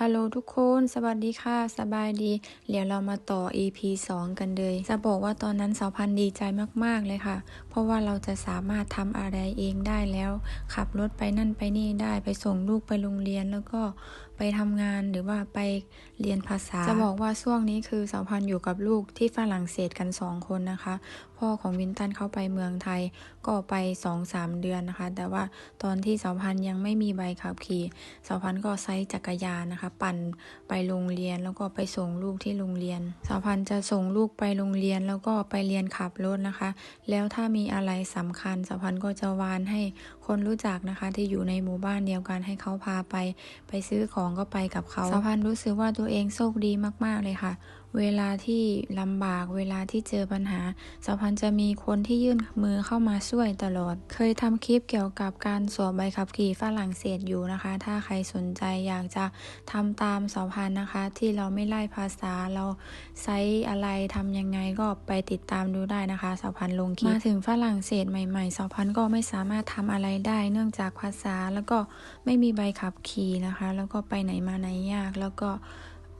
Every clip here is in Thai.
ฮัลโหลทุกคนสวัสดีค่ะ สบายดี เดี๋ยวเรามาต่อ EP 2 กันเลย จะบอกว่าตอนนั้นสาวพันดีใจมากๆเลยค่ะ เพราะว่าเราจะสามารถทำอะไรเองได้แล้ว ขับรถไปนั่นไปนี่ได้ไปส่งลูกไปโรงเรียนแล้วก็ไปทำงานหรือว่าไปเรียนภาษา จะบอกว่าช่วงนี้คือสาวพันอยู่กับลูกที่ฝรั่งเศสกัน 2 คนนะคะ พ่อของวินตันเข้าไปเมืองไทยก็ไป2-3เดือนนะคะ แต่ว่าตอนที่สาวพันยังไม่มีใบขับขี่สาวพันก็ใช้จักรยานนะคะ ปั่นไปโรงเรียนแล้วก็ไปส่งลูกที่โรงเรียนสาวพันจะส่งลูกไปโรงเรียนแล้วก็ไปเรียนขับรถนะคะ แล้วถ้ามีอะไรสำคัญสาวพันก็จะวานให้คนรู้จักนะคะ ที่อยู่ในหมู่บ้านเดียวกันให้เขาพาไปไปซื้อของก็ไปกับเขาสาพันธ์รู้สึกว่าตัวเองโชคดีมากๆเลยค่ะ เวลาที่ลำบากเวลาที่เจอปัญหาสาวพันจะมีคนที่ยื่นมือเข้ามาช่วยตลอด เคยทำคลิปเกี่ยวกับการสอบใบขับขี่ฝรั่งเศสอยู่นะคะ ถ้าใครสนใจอยากจะทำตามสาวพันนะคะ ที่เราไม่ไล่ภาษาเราใช้อะไรทำยังไงก็ไปติดตามดูได้นะคะสาวพันลงคลิปมาถึงฝรั่งเศสใหม่ๆสาวพันก็ไม่สามารถทำอะไรได้ เนื่องจากภาษาแล้วก็ไม่มีใบขับขี่นะคะ แล้วก็ไปไหนมาไหนยากแล้วก็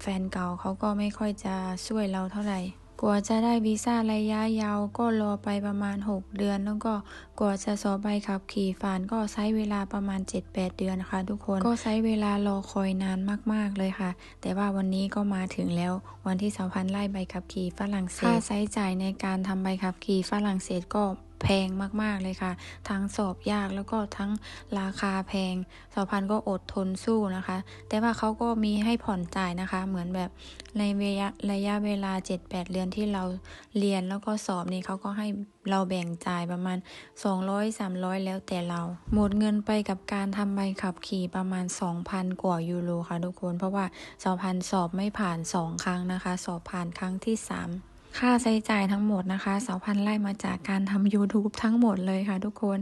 แฟนเก่าเขาก็ไม่ค่อยจะช่วยเราเท่าไหร่กว่าจะได้วีซ่าระยะยาวก็รอไปประมาณ 6 เดือน แล้วก็กว่าจะสอบใบขับขี่ฝานก็ใช้เวลาประมาณ 7-8 เดือนนะคะ ทุกคนก็ใช้เวลารอคอยนานมากๆเลยค่ะ แต่ว่าวันนี้ก็มาถึงแล้ววันที่สาวพันไล่ใบขับขี่ฝรั่งเศสค่าใช้จ่ายในการทำใบขับขี่ฝรั่งเศสก็ แพงมากๆเลยค่ะ ทั้งสอบยากแล้วก็ทั้งราคาแพงสาวพันธ์ก็อดทนสู้นะคะ แต่ว่าเขาก็มีให้ผ่อนจ่ายนะคะ เหมือนแบบในระยะระยะเวลา 7-8 เดือนที่เราเรียนแล้วก็สอบนี่เขาก็ให้เราแบ่งจ่ายประมาณ 200-300 แล้วแต่เรา หมดเงินไปกับการทำใบขับขี่ประมาณ 2,000 กว่ายูโรค่ะทุกคน เพราะว่าสาวพันธ์สอบไม่ผ่าน 2 ครั้งนะคะ สอบผ่านครั้งที่ 3 ค่าใช้จ่ายทั้งหมดนะคะสาวพันไล่มาจากการทำ YouTube ทั้งหมดเลยค่ะทุกคน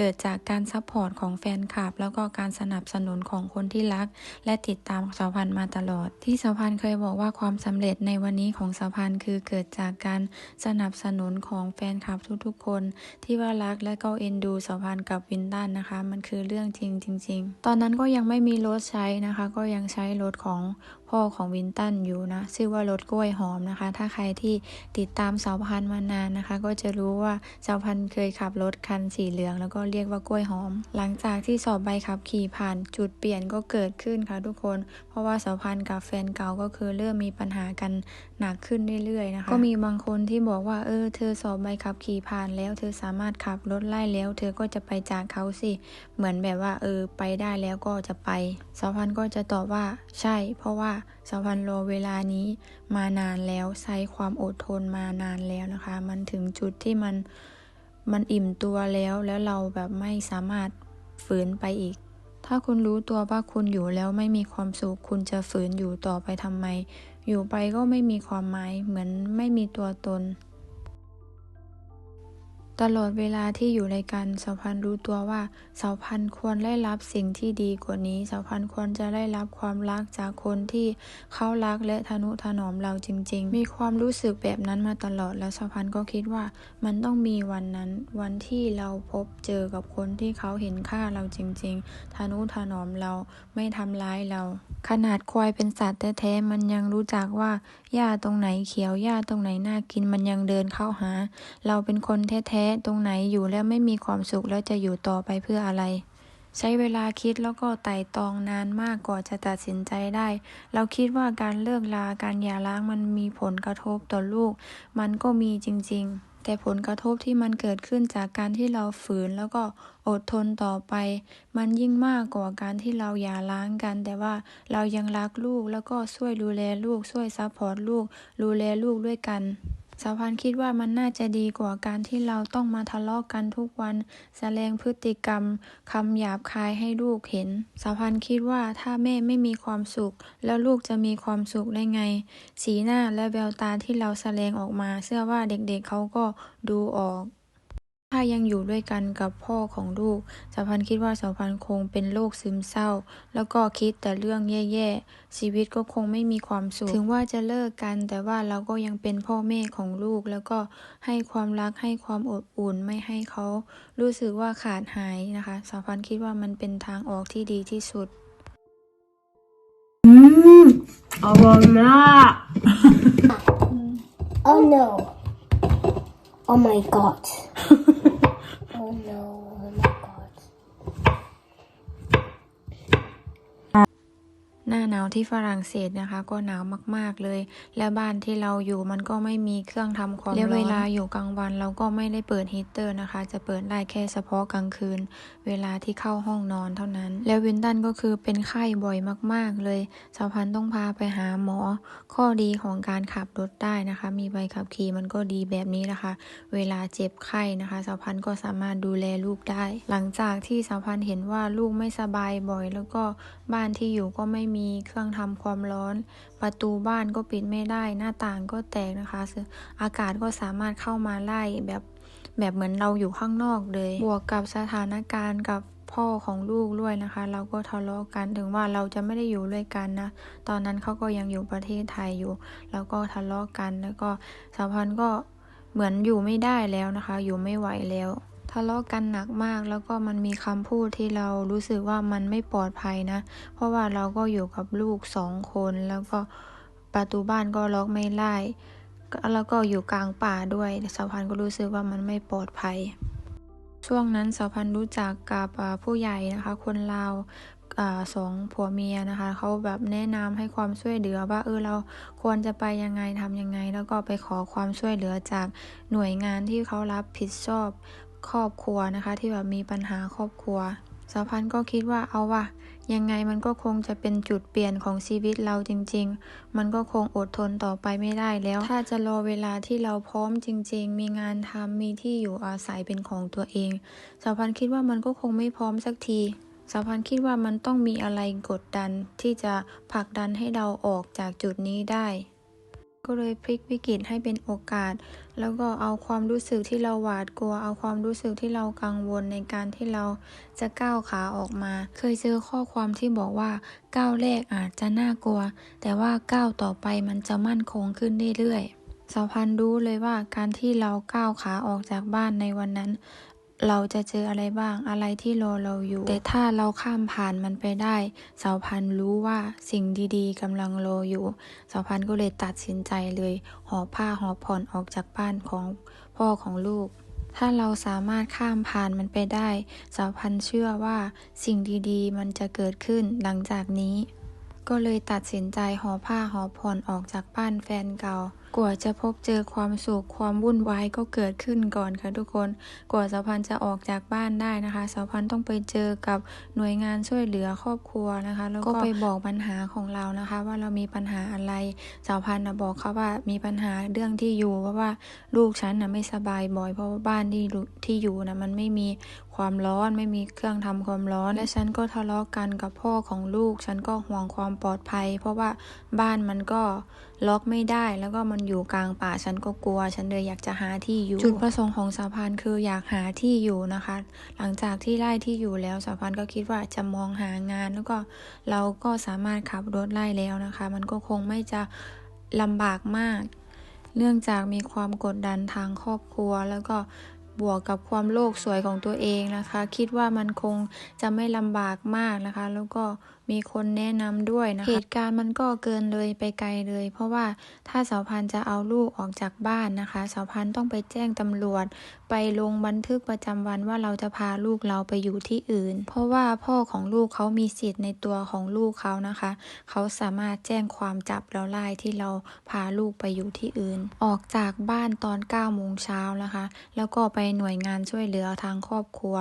เกิดจากการซัพพอร์ตของแฟนคลับ แล้วก็การสนับสนุนของคนที่รัก และติดตามสาวพันมาตลอด ที่สาวพันเคยบอกว่าความสำเร็จในวันนี้ของสาวพันคือเกิดจากการสนับสนุนของแฟนคลับทุกๆ คน ที่ว่ารักและก็เอ็นดูสาวพันกับวินตันนะคะ มันคือเรื่องจริงจริง ๆ ตอนนั้นก็ยังไม่มีรถใช้นะคะ ก็ยังใช้รถของพ่อของวินตันอยู่นะ ชื่อว่ารถกล้วยหอมนะคะ ถ้าใครที่ติดตามสาวพันธ์มานานนะคะ ก็จะรู้ว่าสาวพันธ์เคยขับรถคันสีเหลือง แล้วก็เรียกว่ากล้วยหอม หลังจากที่สอบใบขับขี่ผ่านจุดเปลี่ยนก็เกิดขึ้นค่ะทุกคน เพราะว่าสาวพันธ์กับแฟนเก่าก็คือเริ่มมีปัญหากันหนักขึ้นเรื่อยๆนะคะ ก็มีบางคนที่บอกว่าเออเธอสอบใบขับขี่ผ่านแล้ว เธอสามารถขับรถไล่แล้ว เธอก็จะไปจากเขาสิ เหมือนแบบว่าเออไปได้แล้วก็จะไปสาวพันธ์ก็จะตอบว่าใช่ เพราะว่าสวพันธุ์รอเวลานี้มานานแล้วใช้ความอดทนมานานแล้วนะคะ มันถึงจุดที่มันมันอิ่มตัวแล้วแล้วเราแบบไม่สามารถฝืนไปอีก ถ้าคุณรู้ตัวว่าคุณอยู่แล้วไม่มีความสุขคุณจะฝืนอยู่ต่อไปทำไม อยู่ไปก็ไม่มีความหมายเหมือนไม่มีตัวตน ตลอดเวลาที่อยู่ในกันสาวพันธ์รู้ตัวว่าสาวพันธ์ควรได้รับสิ่งที่ดีกว่านี้สาวพันธ์ควรจะได้รับความรักจากคนที่เขารักและทนุถนอมเราจริง ๆ มีความรู้สึกแบบนั้นมาตลอดแล้วสาวพันธ์ก็คิดว่ามันต้องมีวันนั้น วันที่เราพบเจอกับคนที่เขาเห็นค่าเราจริง ๆ ทนุถนอมเราไม่ทำร้ายเรา ขนาดควายเป็นสัตว์แท้ๆมันยังรู้จักว่าหญ้าตรงไหนเขียวหญ้าตรงไหนน่ากินมันยังเดินเข้าหา เราเป็นคนแท้ๆตรงไหนอยู่แล้วไม่มีความสุขแล้วจะอยู่ต่อไปเพื่ออะไร ใช้เวลาคิดแล้วก็ไต่ตองนานมากกว่าจะตัดสินใจได้ เราคิดว่าการเลิกลาการหย่าร้างมันมีผลกระทบต่อลูก มันก็มีจริง ๆ แต่ผลกระทบที่มันเกิดขึ้นจากการที่เราฝืนแล้วก็อดทนต่อไป มันยิ่งมากกว่าการที่เราหย่าร้างกัน แต่ว่าเรายังรักลูกแล้วก็ช่วยดูแลลูกช่วยซัพพอร์ตลูกดูแลลูกด้วยกัน สาวพันคิดว่ามันน่าจะดีกว่าการที่เราต้องมาทะเลาะกันทุกวัน แสดงพฤติกรรมคำหยาบคายให้ลูกเห็น สาวพันคิดว่าถ้าแม่ไม่มีความสุข แล้วลูกจะมีความสุขได้ไง สีหน้าและแววตาที่เราแสดงออกมา เชื่อว่าเด็กๆเขาก็ดูออก ถ้ายังอยู่ด้วยกันกับพ่อของลูก สาวพันธุ์คิดว่าสาวพันธุ์คงเป็นโรคซึมเศร้า แล้วก็คิดแต่เรื่องแย่ๆ ชีวิตก็คงไม่มีความสุข ถึงว่าจะเลิกกัน แต่ว่าเราก็ยังเป็นพ่อแม่ของลูก แล้วก็ให้ความรัก ให้ความอบอุ่น ไม่ให้เขารู้สึกว่าขาดหายนะคะ สาวพันธุ์คิดว่ามันเป็นทางออกที่ดีที่สุด Mm. Aroma. Oh no. Oh my god. oh no. Oh my god. Oh หน้าหนาวที่ฝรั่งเศสนะคะ ก็หนาวมากๆเลย และบ้านที่เราอยู่มันก็ไม่มีเครื่องทำความร้อนและเวลาอยู่กลางวันเราก็ไม่ได้เปิดฮีตเตอร์นะคะ จะเปิดได้แค่เฉพาะกลางคืน เวลาที่เข้าห้องนอนเท่านั้น แล้ววินตันก็คือเป็นไข้บ่อยมากๆเลยสาวพันธุ์ต้องพาไปหาหมอ ข้อดีของการขับรถได้นะคะ มีใบขับขี่มันก็ดีแบบนี้นะคะ เวลาเจ็บไข้นะคะสาวพันธุ์ก็สามารถดูแลลูกได้ หลังจากที่สาวพันธุ์เห็นว่าลูกไม่สบายบ่อย แล้วก็บ้านที่อยู่ก็ไม่มีีเครื่องทำความร้อน ประตูบ้านก็ปิดไม่ได้ หน้าต่างก็แตกนะคะซึ่งอากาศก็สามารถเข้ามาไล่แบบแบบเหมือนเราอยู่ข้างนอกเลย บวกกับสถานการณ์กับพ่อของลูกด้วยนะคะ เราก็ทะเลาะกันถึงว่าเราจะไม่ได้อยู่ด้วยกันนะ ตอนนั้นเขาก็ยังอยู่ประเทศไทยอยู่ แล้วก็ทะเลาะกันแล้วก็สาวพันธ์ก็เหมือนอยู่ไม่ได้แล้วนะคะ อยู่ไม่ไหวแล้วะเลาะกันหนักมาก แล้วก็มันมีคำพูดที่เรารู้สึกว่ามันไม่ปลอดภัยนะ เพราะว่าเราก็อยู่กับลูกสองคนแล้วก็ประตูบ้านก็ล็อกไม่ไล่แล้วก็อยู่กลางป่าด้วยสาวพันก็รู้สึกว่ามันไม่ปลอดภัย ช่วงนั้นสาวพันรู้จักกับผู้ใหญ่นะคะ คนลาวอ่าสองผัวเมียนะคะเขาแบบแนะนำให้ความช่วยเหลือว่าเออเราควรจะไปยังไงทำยังไง แล้วก็ไปขอความช่วยเหลือจากหน่วยงานที่เขารับผิดชอบ ครอบครัวนะคะ ที่แบบมีปัญหาครอบครัวสาวพันธ์ก็คิดว่าเอาว่ะยังไงมันก็คงจะเป็นจุดเปลี่ยนของชีวิตเราจริง ๆ มันก็คงอดทนต่อไปไม่ได้แล้ว ถ้าจะรอเวลาที่เราพร้อมจริง ๆ มีงานทำมีที่อยู่อาศัยเป็นของตัวเองสาวพันธ์คิดว่ามันก็คงไม่พร้อมสักทีสาวพันธ์คิดว่ามันต้องมีอะไรกดดันที่จะผลักดันให้เราออกจากจุดนี้ได้ ก็เลยพลิกวิกฤตให้เป็นโอกาส แล้วก็เอาความรู้สึกที่เราหวาดกลัว เอาความรู้สึกที่เรากังวลในการที่เราจะก้าวขาออกมา เคยเจอข้อความที่บอกว่าก้าวแรกอาจจะน่ากลัว แต่ว่าก้าวต่อไปมันจะมั่นคงขึ้นเรื่อยๆสาวพันรู้เลยว่าการที่เราก้าวขาออกจากบ้านในวันนั้น เราจะเจออะไรบ้างอะไรที่รอเราอยู่ แต่ถ้าเราข้ามผ่านมันไปได้สาวพันรู้ว่าสิ่งดีๆกำลังรออยู่สาวพันก็เลยตัดสินใจเลยหอบผ้าหอบผ่อนออกจากบ้านของพ่อของลูก ถ้าเราสามารถข้ามผ่านมันไปได้ สาวพันเชื่อว่าสิ่งดีๆ มันจะเกิดขึ้นหลังจากนี้ ก็เลยตัดสินใจหอผ้าหอผ่อนออกจากบ้านแฟนเก่ากว่าจะพบเจอความสุขความวุ่นวายก็เกิดขึ้นก่อนค่ะทุกคน กว่าสาวพันจะออกจากบ้านได้นะคะสาวพันต้องไปเจอกับหน่วยงานช่วยเหลือครอบครัวนะคะ แล้วก็ไปบอกปัญหาของเรานะคะ ว่าเรามีปัญหาอะไรสาวพันนะบอกเขาว่ามีปัญหาเรื่องที่อยู่เพราะว่าลูกฉันนะไม่สบายบ่อยเพราะว่าบ้านที่อยู่ที่อยู่นะมันไม่มี ความร้อน ไม่มีเครื่องทำความร้อน และฉันก็ทะเลาะกันกับพ่อของลูก ฉันก็ห่วงความปลอดภัย เพราะว่าบ้านมันก็ล็อกไม่ได้ แล้วก็มันอยู่กลางป่า ฉันก็กลัว ฉันเลยอยากจะหาที่อยู่ จุดประสงค์ของสาพันธ์คืออยากหาที่อยู่นะคะ หลังจากที่ไล่ที่อยู่แล้วสาพันธ์ก็คิดว่าจะมองหางาน แล้วก็เราก็สามารถขับรถไล่แล้วนะคะ มันก็คงไม่จะลำบากมาก เนื่องจากมีความกดดันทางครอบครัวแล้วก็ บวกกับความโลกสวยของตัวเองนะคะ คิดว่ามันคงจะไม่ลำบากมากนะคะ แล้วก็ มีคนแนะนำด้วยนะคะ เหตุการณ์มันก็เกินเลยไปไกลเลย เพราะว่าถ้าสาวพันจะเอาลูกออกจากบ้านนะคะสาวพันต้องไปแจ้งตำรวจ ไปลงบันทึกประจำวันว่าเราจะพาลูกเราไปอยู่ที่อื่น เพราะว่าพ่อของลูกเขามีสิทธิ์ในตัวของลูกเขานะคะ เขาสามารถแจ้งความจับเราไล่ที่เราพาลูกไปอยู่ที่อื่น ออกจากบ้านตอน9โมงเช้านะคะ แล้วก็ไปหน่วยงานช่วยเหลือทางครอบครัว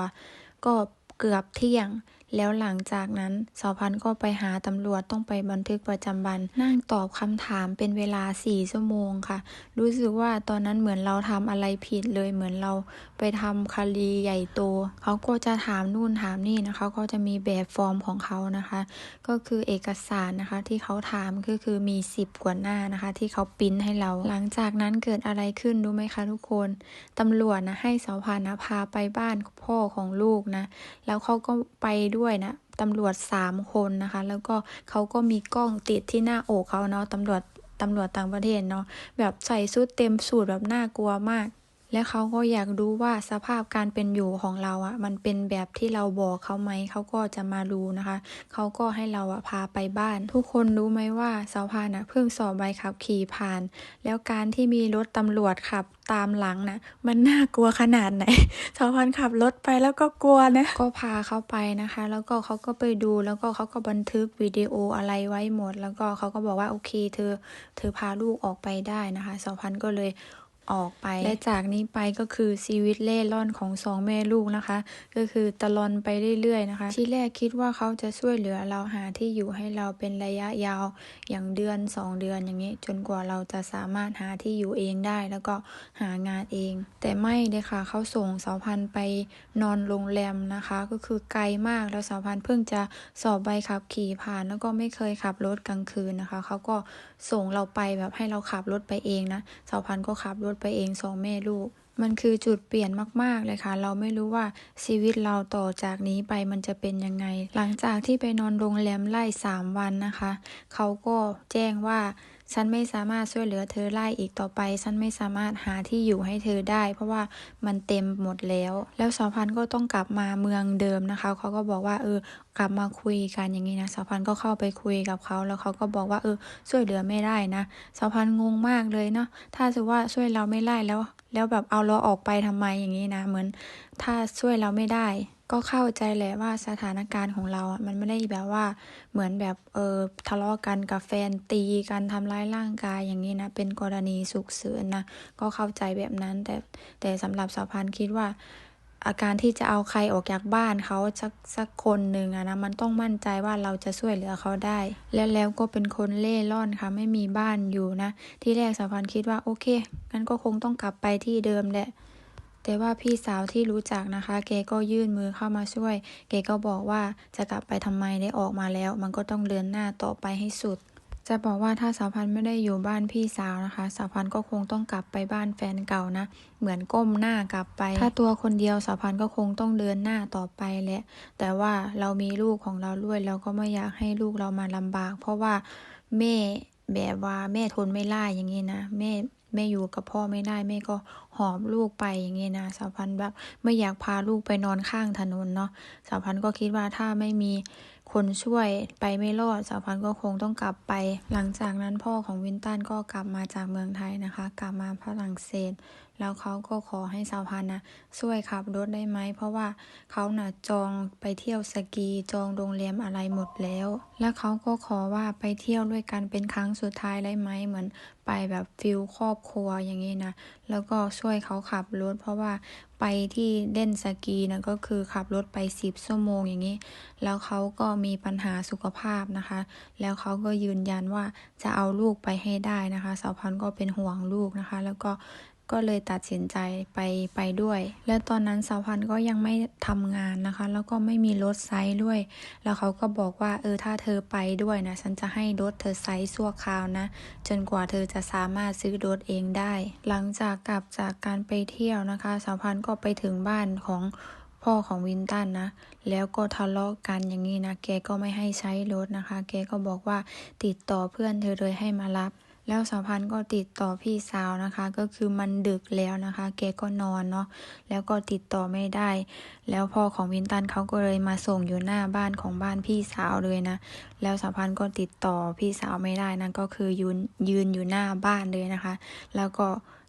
ก็เกือบเที่ยง แล้วหลังจากนั้นสาวพันก็ไปหาตำรวจต้องไปบันทึกประจำวัน นั่งตอบคำถามเป็นเวลาสี่ชั่วโมงค่ะ รู้สึกว่าตอนนั้นเหมือนเราทำอะไรผิดเลยเหมือนเราไปทำคดีใหญ่โต เขาก็จะถามนู่นถามนี่นะคะเขาจะมีแบบฟอร์มของเขานะคะ ก็คือเอกสารนะคะที่เขาถามก็คือมี 10 กว่าหน้านะคะ ที่เขาปิ้นให้เรา หลังจากนั้นเกิดอะไรขึ้นรู้ไหมคะทุกคนตำรวจนะให้สาวพันนะพาไปบ้านพ่อของลูกนะแล้วเขาก็ไปด้วยนะตำรวจสามคนนะคะ แล้วก็เขาก็มีกล้องติดที่หน้าอกเขาเนาะตำรวจตำรวจต่างประเทศเนาะแบบใส่ชุดเต็มสูตรแบบน่ากลัวมาก และเขาก็อยากรู้ว่าสภาพการเป็นอยู่ของเราอะมันเป็นแบบที่เราบอกเขาไหม เขาก็จะมาดูนะคะ เขาก็ให้เราอะพาไปบ้าน ทุกคนรู้ไหมว่าสาวพานอะเพิ่งสอบใบขับขี่ผ่าน แล้วการที่มีรถตำรวจขับตามหลังนะมันน่ากลัวขนาดไหนสาวพันขับรถไปแล้วก็กลัวนะก็พาเขาไปนะคะ แล้วก็เขาก็ไปดูแล้วก็เขาก็บันทึกวิดีโออะไรไว้หมด แล้วก็เขาก็บอกว่าโอเค เธอ เธอพาลูกออกไปได้นะคะสาวพันก็เลย ออกไป และจากนี้ไปก็คือชีวิตเล่ร่อนของสองแม่ลูกนะคะ ก็คือตะลอนไปเรื่อยๆนะคะ ที่แรกคิดว่าเขาจะช่วยเหลือเราหาที่อยู่ให้เราเป็นระยะยาวอย่างเดือนสองเดือนอย่างนี้ จนกว่าเราจะสามารถหาที่อยู่เองได้ แล้วก็หางานเอง แต่ไม่เลยค่ะเขาส่งสาวพันธ์ไปนอนโรงแรมนะคะ ก็คือไกลมากแล้วสาวพันธ์เพิ่งจะสอบใบขับขี่ผ่าน แล้วก็ไม่เคยขับรถกลางคืนนะคะเขาก็ส่งเราไปแบบให้เราขับรถไปเองนะสาวพันธ์ก็ขับรถไปเองสองแม่ลูก มันคือจุดเปลี่ยนมากๆเลยค่ะ เราไม่รู้ว่าชีวิตเราต่อจากนี้ไปมันจะเป็นยังไง หลังจากที่ไปนอนโรงแรมไล่สามวันนะคะ เขาก็แจ้งว่า ฉันไม่สามารถช่วยเหลือเธอไล่อีกต่อไป ฉันไม่สามารถหาที่อยู่ให้เธอได้ เพราะว่ามันเต็มหมดแล้ว แล้วสาวพันก็ต้องกลับมาเมืองเดิมนะคะ เขาก็บอกว่าเออกลับมาคุยกันอย่างนี้นะสาวพันก็เข้าไปคุยกับเขาแล้วเขาก็บอกว่าเออช่วยเหลือไม่ได้นะสาวพันงงมากเลยเนาะถ้าสมมติว่าช่วยเราไม่ได้แล้ว แล้วแบบเอาเราออกไปทำไมอย่างนี้นะ เหมือนถ้าช่วยเราไม่ได้ ก็เข้าใจแหละว่าสถานการณ์ของเราอะมันไม่ได้แบบว่าเหมือนแบบเออทะเลาะกันกับแฟนตีกันทำร้ายร่างกายอย่างนี้นะเป็นกรณีสุกเสือนนะก็เข้าใจแบบนั้นแต่แต่สำหรับสาวพันคิดว่า อาการที่จะเอาใครออกจากบ้านเขาสักสักคนหนึ่งอะนะมันต้องมั่นใจว่าเราจะช่วยเหลือเขาได้ แล้วแล้วก็เป็นคนเล่ร่อนค่ะไม่มีบ้านอยู่นะ ที่แรกสาวพันคิดว่าโอเคงั้นก็คงต้องกลับไปที่เดิมแหละ แต่ว่าพี่สาวที่รู้จักนะคะ แกก็ยื่นมือเข้ามาช่วย แกก็บอกว่าจะกลับไปทำไมได้ออกมาแล้ว มันก็ต้องเดินหน้าต่อไปให้สุด จะบอกว่าถ้าสาวพันธ์ไม่ได้อยู่บ้านพี่สาวนะคะ สาวพันธ์ก็คงต้องกลับไปบ้านแฟนเก่านะ เหมือนก้มหน้ากลับไป ถ้าตัวคนเดียวสาวพันธ์ก็คงต้องเดินหน้าต่อไปแหละแต่ว่าเรามีลูกของเราด้วยเราก็ไม่อยากให้ลูกเรามาลำบาก เพราะว่าแม่แบบว่าแม่ทนไม่ได้อย่างนี้นะแม่ แม่อยู่กับพ่อไม่ได้แม่ก็หอบลูกไปอย่างเงี้ยนะสาวพันธ์แบบไม่อยากพาลูกไปนอนข้างถนนเนาะสาวพันธ์ก็คิดว่าถ้าไม่มีคนช่วยไปไม่รอดสาวพันธ์ก็คงต้องกลับไป หลังจากนั้นพ่อของวินตันก็กลับมาจากเมืองไทยนะคะ กลับมาฝรั่งเศส แล้วเขาก็ขอให้สาวพันนะช่วยขับรถได้ไหม เพราะว่าเขาน่ะจองไปเที่ยวสกีจองโรงแรมอะไรหมดแล้ว แล้วเขาก็ขอว่าไปเที่ยวด้วยกันเป็นครั้งสุดท้ายได้ไหมเหมือนไปแบบฟิลครอบครัวอย่างนี้นะ แล้วก็ช่วยเขาขับรถ เพราะว่าไปที่เล่นสกีนะก็คือขับรถไปสิบชั่วโมงอย่างนี้ แล้วเขาก็มีปัญหาสุขภาพนะคะ แล้วเขาก็ยืนยันว่าจะเอาลูกไปให้ได้นะคะสาวพันก็เป็นห่วงลูกนะคะ แล้วก็ ก็เลยตัดสินใจไปไปด้วย แล้วตอนนั้นสาวพันก็ยังไม่ทำงานนะคะ แล้วก็ไม่มีรถไซส์ด้วย แล้วเขาก็บอกว่าเออถ้าเธอไปด้วยนะฉันจะให้รถเธอไซส์ชั่วคราวนะ จนกว่าเธอจะสามารถซื้อรถเองได้ หลังจากกลับจากการไปเที่ยวนะคะสาวพันก็ไปถึงบ้านของพ่อของวินตันนะ แล้วก็ทะเลาะกันอย่างนี้นะ แกก็ไม่ให้ใช้รถนะคะ แกก็บอกว่าติดต่อเพื่อนเธอเลยให้มารับ แล้วสาวพันธ์ก็ติดต่อพี่สาวนะคะ ก็คือมันดึกแล้วนะคะ แกก็นอนเนาะแล้วก็ติดต่อไม่ได้ แล้วพ่อของวินตันเขาก็เลยมาส่งอยู่หน้าบ้านของบ้านพี่สาวเลยนะ แล้วสาวพันธ์ก็ติดต่อพี่สาวไม่ได้นะก็คือยืนยืนอยู่หน้าบ้านเลยนะคะ แล้วก็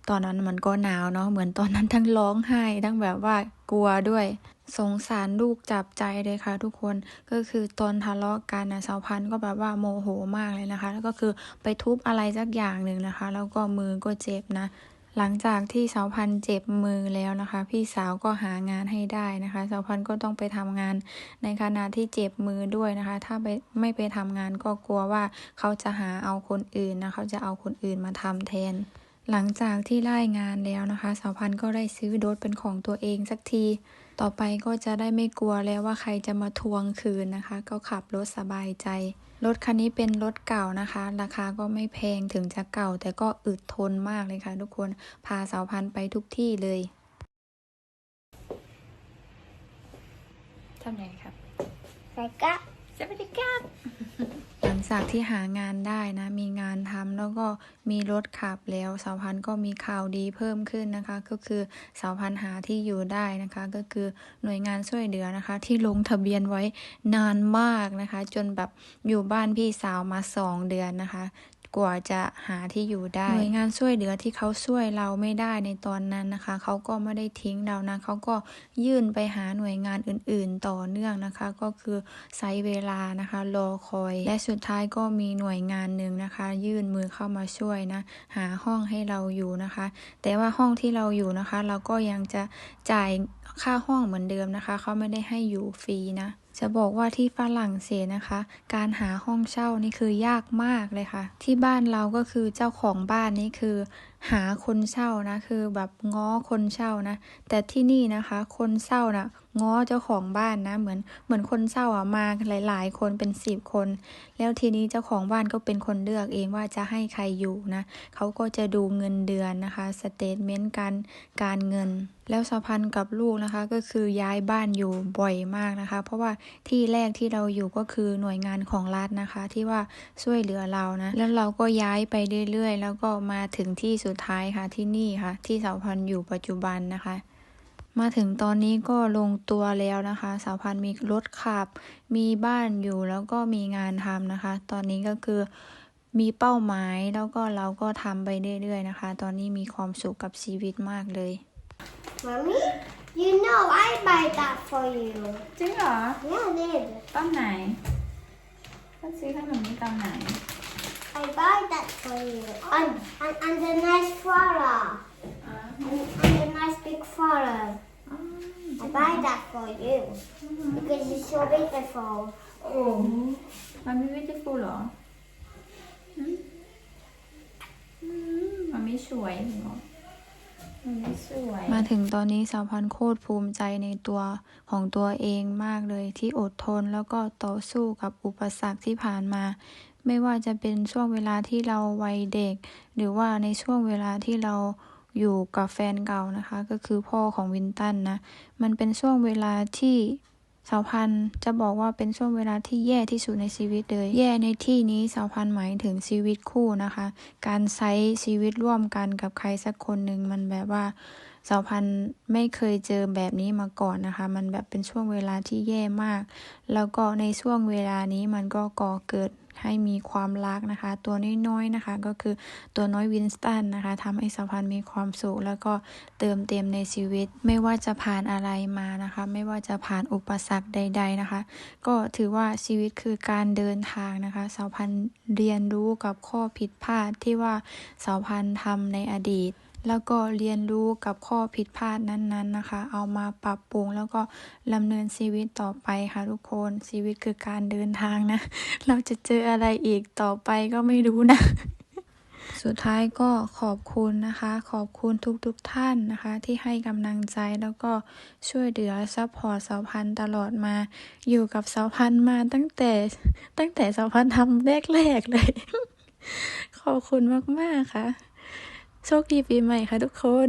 ตอนนั้นมันก็หนาวเนาะเหมือนตอนนั้นทั้งร้องไห้ทั้งแบบว่ากลัวด้วย สงสารลูกจับใจเลยค่ะทุกคนก็คือตอนทะเลาะกันนะสาวพันธ์ก็แบบว่าโมโหมากเลยนะคะ แล้วก็คือไปทุบอะไรสักอย่างหนึ่งนะคะ แล้วก็มือก็เจ็บนะ หลังจากที่สาวพันธ์เจ็บมือแล้วนะคะ พี่สาวก็หางานให้ได้นะคะสาวพันธ์ก็ต้องไปทำงานในขณะที่เจ็บมือด้วยนะคะ ถ้าไปไม่ไปทำงานก็กลัวว่าเขาจะหาเอาคนอื่นนะเขาจะเอาคนอื่นมาทำแทน หลังจากที่ไล่งานแล้วนะคะสาวพันธ์ก็ได้ซื้อรถเป็นของตัวเองสักที ต่อไปก็จะได้ไม่กลัวแล้วว่าใครจะมาทวงคืนนะคะ ก็ขับรถสบายใจ รถคันนี้เป็นรถเก่านะคะ ราคาก็ไม่แพงถึงจะเก่า แต่ก็อึดทนมากเลยค่ะ ทุกคนพาสาวพันธุ์ไปทุกที่เลยทำไงครับ Like that. สวัสดีครับหลั งจากที่หางานได้นะ มีงานทำแล้วก็มีรถขับแล้วสาวพันธ์ก็มีข่าวดีเพิ่มขึ้นนะคะ ก็คือสาวพันธ์หาที่อยู่ได้นะคะ ก็คือหน่วยงานช่วยเหลือนะคะ ที่ลงทะเบียนไว้นานมากนะคะ จนแบบอยู่บ้านพี่สาวมาสองเดือนนะคะ กว่าจะหาที่อยู่ได้หน่วยงานช่วยเหลือที่เขาช่วยเราไม่ได้ในตอนนั้นนะคะ เขาก็ไม่ได้ทิ้งเรานะเขาก็ยื่นไปหาหน่วยงานอื่น ๆ ต่อเนื่องนะคะ ก็คือใช้เวลานะคะรอคอย และสุดท้ายก็มีหน่วยงานหนึ่งนะคะ ยื่นมือเข้ามาช่วยนะหาห้องให้เราอยู่นะคะ แต่ว่าห้องที่เราอยู่นะคะ เราก็ยังจะจ่ายค่าห้องเหมือนเดิมนะคะ เขาไม่ได้ให้อยู่ฟรีนะ จะบอกว่าที่ฝรั่งเศสนะคะ การหาห้องเช่านี่คือยากมากเลยค่ะ ที่บ้านเราก็คือเจ้าของบ้านนี่คือ หาคนเช่านะคือแบบง้อคนเช่านะ แต่ที่นี่นะคะ คนเช่านะ ง้อเจ้าของบ้านนะ เหมือนเหมือนคนเช่าอะมาหลาย ๆ คนเป็นสิบคน แล้วทีนี้เจ้าของบ้านก็เป็นคนเลือกเองว่าจะให้ใครอยู่นะเขาก็จะดูเงินเดือนนะคะสเตทเมนต์การการเงิน แล้วสะพันธ์กับลูกนะคะก็คือย้ายบ้านอยู่บ่อยมากนะคะ เพราะว่าที่แรกที่เราอยู่ก็คือหน่วยงานของรัฐนะคะ ที่ว่าช่วยเหลือเรานะแล้วเราก็ย้ายไปเรื่อยๆ แล้วก็มาถึงที่สุดท้ายค่ะที่นี่ค่ะ ที่สาวพันธ์อยู่ปัจจุบันนะคะ มาถึงตอนนี้ก็ลงตัวแล้วนะคะสาวพันธ์มีรถขับ มีบ้านอยู่แล้วก็มีงานทำนะคะ ตอนนี้ก็คือมีเป้าหมายแล้วก็เราก็ทำไปเรื่อยๆนะคะ ตอนนี้มีความสุขกับชีวิตมากเลย Mommy, you know I buy that for you. จริงเหรอ Yeah, I did. ตอนไหนก็ซื้อให้มันนี้ตอนไหน I buy that for you. And, and, and the nice flower. And, and the nice big flower. I buy that for you. Because it's so beautiful. โอ้มันไม่วิจิฟูเหรอหืมอืมมันไม่สวยเหรอมันไม่สวยมาถึงตอนนี้สาวพันธุ์โคตรภูมิใจในตัวของตัวเองมากเลยที่อดทนแล้วก็ต่อสู้กับอุปสรรคที่ผ่านมา ไม่ว่าจะเป็นช่วงเวลาที่เราวัยเด็ก หรือว่าในช่วงเวลาที่เรา อยู่กับแฟนเก่านะคะ ก็คือพ่อของวินตันนะ มันเป็นช่วงเวลาที่สาวพันจะบอกว่าเป็นช่วงเวลาที่แย่ที่สุดในชีวิตเลย แย่ในที่นี้สาวพันหมายถึงชีวิตคู่นะคะ การใช้ชีวิตร่วมกันกับใครสักคนหนึ่งมันแบบว่าสาวพันไม่เคยเจอแบบนี้มาก่อนนะคะ มันแบบเป็นช่วงเวลาที่แย่มาก แล้วก็ในช่วงเวลานี้มันก็ก่อเกิด ให้มีความรักนะคะ ตัวน้อยๆนะคะ ก็คือตัวน้อยวินสตันนะคะทำให้สาวพันธ์มีความสุขแล้วก็เติมเต็มในชีวิต ไม่ว่าจะผ่านอะไรมานะคะ ไม่ว่าจะผ่านอุปสรรคใด ๆนะคะ ก็ถือว่าชีวิตคือการเดินทางนะคะสาวพันธ์เรียนรู้กับข้อผิดพลาดที่ว่าสาวพันธ์ทำในอดีต แล้วก็เรียนรู้กับข้อผิดพลาดนั้นๆนะคะ เอามาปรับปรุงแล้วก็ดำเนินชีวิตต่อไปค่ะทุกคนชีวิตคือการเดินทางนะ เราจะเจออะไรอีกต่อไปก็ไม่รู้นะสุดท้ายก็ขอบคุณนะคะ ขอบคุณทุกๆทท่านนะคะ ที่ให้กำลังใจแล้วก็ช่วยเหลือซัพพอร์ตสาวพันตลอดมา อยู่กับสาวพันมาตั้งแต่ตั้งแต่สาวพันทำแรกๆเลย ขอบคุณมากๆค่ะ โชคดีปีใหม่ค่ะทุกคน